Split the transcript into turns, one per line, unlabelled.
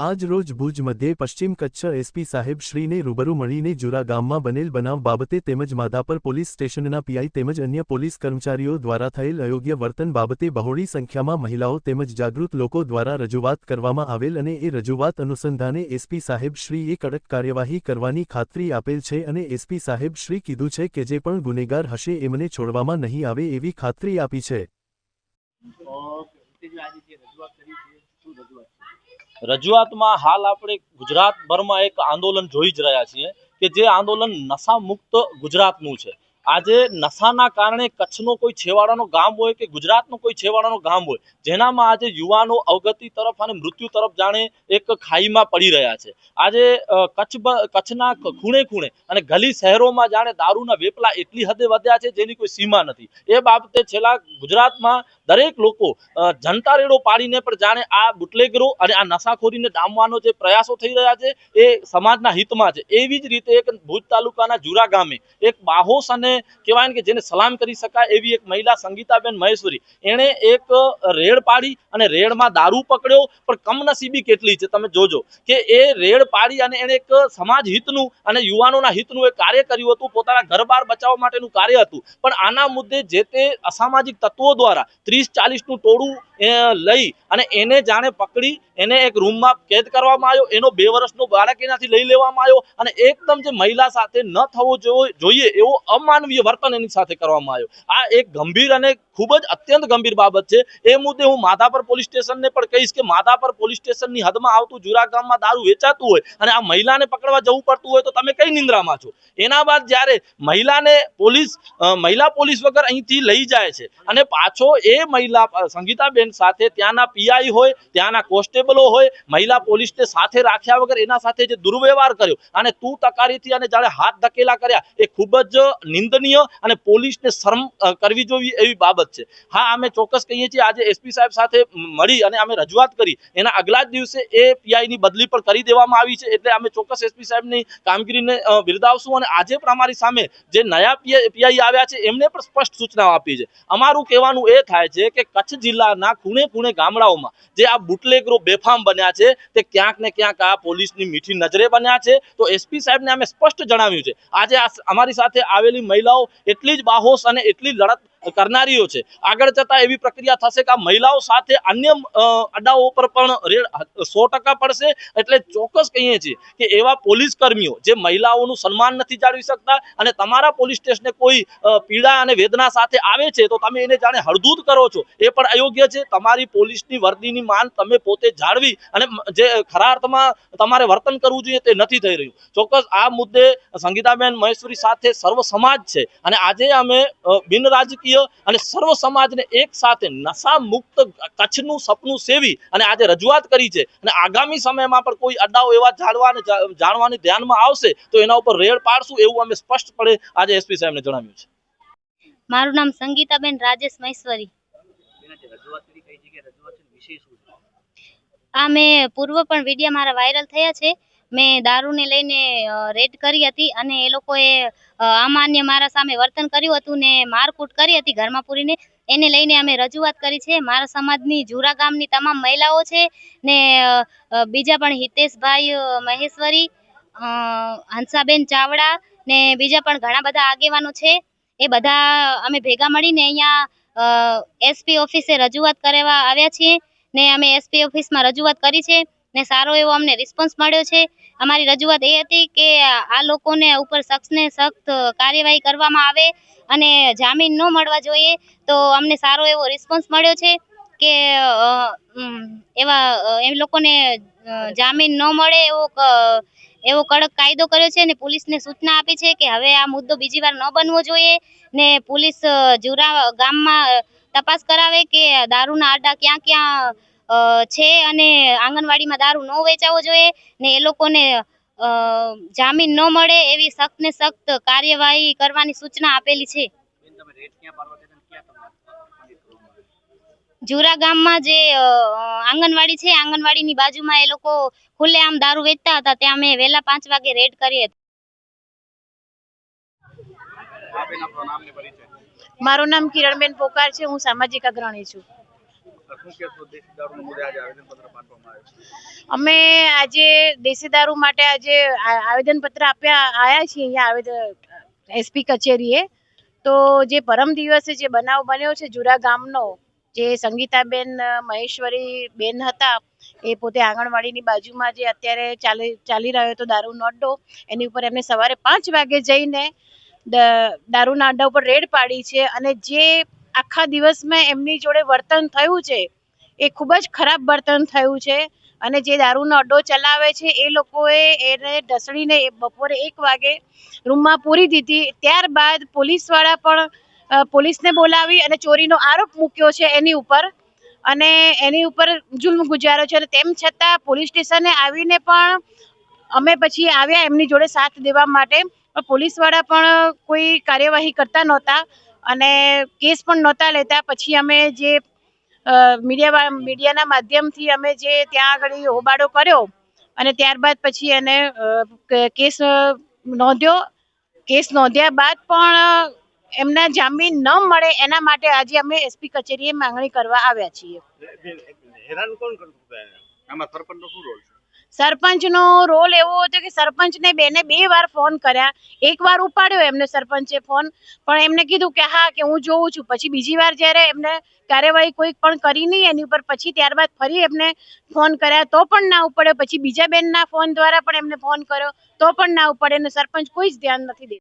આજ રોજ ભુજ મધ્યે પશ્ચિમ કચ્છ એસપી સાહેબ શ્રીને રૂબરૂ મળીને જુરા ગામમાં બનેલ બનાવ બાબતે તેમજ માધાપર પોલીસ સ્ટેશનના પીઆઈ તેમજ અન્ય પોલીસ કર્મચારીઓ દ્વારા થયેલ અયોગ્ય વર્તન બાબતે બહોળી સંખ્યામાં મહિલાઓ તેમજ જાગૃત લોકો દ્વારા રજૂઆત કરવામાં આવેલ અને એ રજૂઆત અનુસંધાને એસપી સાહેબ શ્રીએ કડક કાર્યવાહી કરવાની ખાતરી આપેલ છે અને એસપી સાહેબ શ્રી કીધું છે કે જે પણ ગુનેગાર હશે એમને છોડવામાં નહીં આવે એવી ખાતરી આપી છે.
રજૂઆતમાં હાલ આપણે ગુજરાતભરમાં એક આંદોલન જોઈ જ રહ્યા છીએ કે જે આંદોલન નશા મુક્ત ગુજરાતનું છે. આજે નશાના કારણે કચ્છનો કોઈ છેવાડાનો ગામ હોય કે ગુજરાતનો કોઈ છેવાડાનો ગામ હોય, જેનામાં આજે યુવાનો અવગતિ તરફ અને મૃત્યુ તરફ જાણે એક ખાઈમાં પડી રહ્યા છે. આજે કચ્છ કચ્છના ખૂણે ખૂણે અને ગલી શહેરોમાં જાણે દારૂના વેપલા એટલી હદે વધ્યા છે જેની કોઈ સીમા નથી. એ બાબતે છેલ્લા ગુજરાતમાં દરેક લોકો જનતા રેડો પાડીને પણ જાણે આ બુટલેગરો અને આ નશાખોરીને ડામવાનો જે પ્રયાસો થઈ રહ્યા છે, એ સમાજના હિતમાં છે. એવી જ રીતે એક ભુજ તાલુકાના જુરા ગામે એક બાહોશ અને કહેવાય કે જેને સલામ કરી શકાય એવી એક મહિલા સંગીતાબેન મહેશ્વરી, એણે એક રેડ પાડી અને રેડમાં દારૂ પકડ્યો. પણ કમનસીબી કેટલી છે તમે જોજો કે એ રેડ પાડી અને એણે એક સમાજ હિતનું અને યુવાનોના હિતનું એક કાર્ય કર્યું હતું. પોતાના ઘરબાર બચાવવા માટેનું કાર્ય હતું. પણ આના મુદ્દે જે તે અસામાજિક તત્વો દ્વારા ત્રીસ ચાલીસનું ટોળું લઈ અને એને જાણે પકડી એને એક રૂમમાં કેદ કરવામાં આવ્યો, એનો બે વર્ષનો બાળક એનાથી લઈ લેવામાં આવ્યો અને એકદમ જે મહિલા સાથે ન થવો જોઈએ એવો અમાનવીય વર્તન એની સાથે કરવામાં આવ્યો. આ એક ગંભીર અને ખૂબ જ અત્યંત ગંભીર બાબત છે. એ મુદ્દે હું માધાપર પોલીસ સ્ટેશનને પણ કહીશ કે માધાપર પોલીસ સ્ટેશનની હદમાં આવતું જુરા ગામમાં દારૂ વેચાતું હોય અને આ મહિલાને પકડવા જવું પડતું હોય તો તમે કઈ નિંદ્રામાં છો? એના બાદ જ્યારે મહિલાને પોલીસ મહિલા પોલીસ વગર અહીંથી લઈ જાય છે અને પાછો એ મહિલા સંગીતાબેન સાથે ત્યાંના પીઆઈ હોય, ત્યાંના કોન્સ્ટેબલો હોય, મહિલા પોલીસને સાથે રાખ્યા વગર એના સાથે જે દુર્વ્યવહાર કર્યો અને તું તકારીથી અને જાણે હાથ ધકેલા કર્યા, એ ખૂબ જ નિંદનીય અને પોલીસને શરમ કરવી જોઈએ એવી બાબત છે. હા, અમે ચોક્કસ કહીએ છીએ, આજે એસપી સાહેબ સાથે મળી અને અમે રજૂઆત કરી. એના આગલા જ દિવસે એ પીઆઈની બદલી પણ કરી દેવામાં આવી છે, એટલે અમે ચોક્કસ એસપી સાહેબની કામગીરીને બિરદાવશું અને આજે પણ અમારી સામે જે નયા પીઆઈ આવ્યા છે, એમને પણ સ્પષ્ટ સૂચનાઓ આપી છે. અમારું કહેવાનું એ થાય છે કે કચ્છ જિલ્લાના ખૂણે ખૂણે ગામડાઓમાં જે આ બુટલેગરો બેફામ બન્યા છે તે ક્યાંક ને ક્યાંક આ પોલીસની મીઠી નજરે બન્યા છે. તો એસપી સાહેબને અમે સ્પષ્ટ જણાવ્યું છે. આજે અમારી સાથે આવેલી મહિલાઓ એટલી જ બાહોશ અને એટલી લડત કરનારીઓ છે. આગળ જતા એવી પ્રક્રિયા થશે કે આ મહિલાઓ સાથે અન્ય અડાઓ પર પણ રેડ, સો પડશે. એટલે ચોક્કસ કહીએ છીએ કે એવા પોલીસ કર્મીઓ જે મહિલાઓનું સન્માન નથી જાળવી શકતા અને તમારા પોલીસ સ્ટેશને કોઈ પીડા અને વેદના સાથે આવે છે, તો તમે એને જાણે હળદૂત કરો છો. એ પણ અયોગ્ય છે. તમારી પોલીસની વર્દીની માન તમે પોતે જાળવી અને જે ખરા અર્થમાં તમારે વર્તન કરવું જોઈએ તે નથી થઈ રહ્યું. ચોક્કસ આ મુદ્દે સંગીતાબેન મહેશ્વરી સાથે સર્વ સમાજ છે. અને આજે અમે બિન રાજકીય અને સર્વ સમાજને એક સાથે નશા મુક્ત કચ્છનું સપનું સેવી અને આજે રજૂઆત કરી છે. અને આગામી સમયમાં પણ કોઈ અड्डाઓ એવા જાણવા જાણવાની ધ્યાનમાં આવશે તો એના ઉપર રેડ પાડશું એવું અમે સ્પષ્ટપણે આજે એસપી સાહેબને જણાવ્યું છે.
મારું નામ સંગીતાબેન રાજેશ મહેશ્વરી. આ મેં પૂર્વ પણ વીડિયો મારા વાયરલ થયા છે. મેં દારૂને લઈને રેડ કરી હતી અને એ લોકોએ અમાન્ય મારા સામે વર્તન કર્યું હતું ને મારકૂટ કરી હતી ઘરમાં પૂરીને. એને લઈને અમે રજૂઆત કરી છે. મારા સમાજની જુરા ગામની તમામ મહિલાઓ છે ને બીજા પણ હિતેશભાઈ મહેશ્વરી હંસાબેન ચાવડા ને બીજા પણ ઘણા બધા આગેવાનો છે. એ બધા અમે ભેગા મળીને અહીંયા એસપી ઓફિસે રજૂઆત કરવા આવ્યા છીએ ને અમે એસપી ઓફિસમાં રજૂઆત કરી છે. ને સારો એવો અમને રિસ્પોન્સ મળ્યો છે. અમારી રજૂઆત એ હતી કે આ લોકોને ઉપર શખ્સને સખ્ત કાર્યવાહી કરવામાં આવે અને જામીન ન મળવા જોઈએ તો અમને સારો એવો રિસ્પોન્સ મળ્યો છે કે એવા એ લોકોને જામીન ન મળે એવો એવો કડક કાયદો કર્યો છે અને પોલીસને સૂચના આપી છે કે હવે આ મુદ્દો બીજી વાર ન બનવો જોઈએ ને પોલીસ જુરા ગામમાં તપાસ કરાવે કે દારૂના આડા ક્યાં ક્યાં છે અને આંગણવાડીમાં દારૂ ન વેચાવો જોઈએ ને એ લોકોને જામીન ન મળે એવી સખ્ત ને સખ્ત કાર્યવાહી કરવાની સૂચના આપેલી છે? જુરા ગામમાં જે આંગણવાડી છે, આંગણવાડીની બાજુમાં એ લોકો ખુલ્લેઆમ દારૂ વેચતા હતા. ત્યાં અમે વહેલા પાંચ વાગે રેડ કરી હતી.
મારું નામ કિરણબેન પોકાર છે, હું સામાજિક અગ્રણી છું. અમે આજે દેશી દારૂ માટે આજે આવેદનપત્ર આપ્યા આવ્યા છીએ અહીંયા આવેદન એસપી કચેરીએ. તો જે પરમ દિવસે જે બનાવ બન્યો છે જુરા ગામનો, જે સંગીતાબેન મહેશ્વરી બેન હતા, એ પોતે આંગણવાડીની બાજુમાં જે અત્યારે ચાલી ચાલી રહ્યો હતો દારૂનો અડ્ડો, એની ઉપર એમને સવારે પાંચ વાગે જઈને દારૂના અડ્ડા ઉપર રેડ પાડી છે અને જે આખા દિવસમાં એમની જોડે વર્તન થયું છે એ ખૂબ જ ખરાબ વર્તન થયું છે અને જે દારૂનો અડ્ડો ચલાવે છે, એ લોકોએ એને ઢસડીને બપોરે એક વાગે રૂમમાં પૂરી દીધી. ત્યારબાદ પોલીસવાળા પણ પોલીસને બોલાવી અને ચોરીનો આરોપ મૂક્યો છે એની ઉપર અને એની ઉપર જુલ્મ ગુજાર્યો છે અને તેમ છતાં પોલીસ સ્ટેશને આવીને પણ અમે પછી આવ્યા એમની જોડે સાથ દેવા માટે. પણ પોલીસવાળા પણ કોઈ કાર્યવાહી કરતા નહોતા અને કેસ પણ નહોતા લેતા. પછી અમે જે મીડિયા મીડિયાના માધ્યમથી અમે જે ત્યાં આગળ હોબાળો કર્યો અને ત્યારબાદ પછી એને કેસ નોંધ્યો. કેસ નોંધ્યા બાદ પણ એમના જામીન ન મળે એના માટે આજે અમે એસપી કચેરીએ માંગણી કરવા આવ્યા છીએ.
હેરાન કોણ કરતું આમાં સરપંચનો શું રોલ છે?
સરપંચનો રોલ એવો હતો કે સરપંચને બેને બે વાર ફોન કર્યા. એક વાર ઉપાડ્યો એમને સરપંચે ફોન, પણ એમને કીધું કે હા, કે હું જોઉં છું. પછી બીજી વાર જ્યારે એમને કાર્યવાહી કોઈ પણ કરી નહીં એની ઉપર, પછી ત્યારબાદ ફરી એમને ફોન કર્યા. તો પણ ના ઉપાડ્યો. પછી બીજા બેનના ફોન દ્વારા પણ એમને ફોન કર્યો. તો પણ ના ઉપાડ્યો. અને સરપંચ કોઈ જ ધ્યાન નથી દેતું.